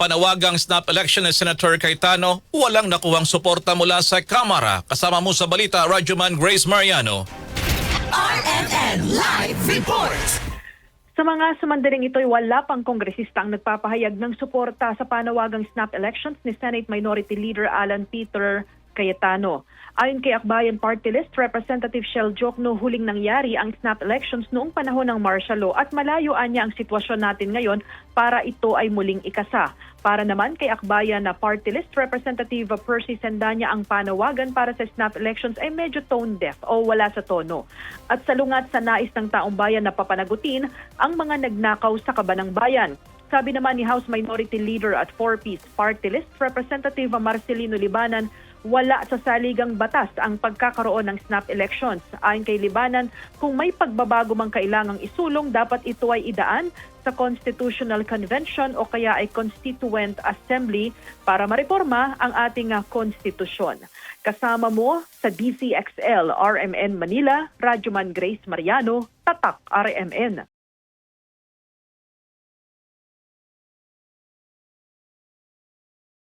panawagang snap election ni Senator Cayetano, walang nakuhang suporta mula sa Kamara. Kasama mo sa balita, Radyoman Grace Mariano. RMN Live Report! Sa mga samandaling ito'y wala pang kongresista ang nagpapahayag ng suporta sa panawagang snap elections ni Senate Minority Leader Alan Peter Cayetano. Ayon kay Akbayan Party List, Representative Shell Jokno, huling nangyari ang snap elections noong panahon ng martial law at malayuan niya ang sitwasyon natin ngayon para ito ay muling ikasa. Para naman kay Akbayan na Party List, Representative Percy Sendanya ang panawagan para sa snap elections ay medyo tone deaf o wala sa tono. At salungat sa nais ng taong bayan na papanagutin ang mga nagnakaw sa kabanang bayan. Sabi naman ni House Minority Leader at 4-Piece Party List, Representative Marcelino Libanan, wala sa saligang batas ang pagkakaroon ng snap elections. Ayon kay Libanan, kung may pagbabago mang kailangang isulong, dapat ito ay idaan sa Constitutional Convention o kaya ay Constituent Assembly para mareforma ang ating ah, konstitusyon. Kasama mo sa DCXL RMN Manila, Radyoman Grace Mariano, Tatak RMN.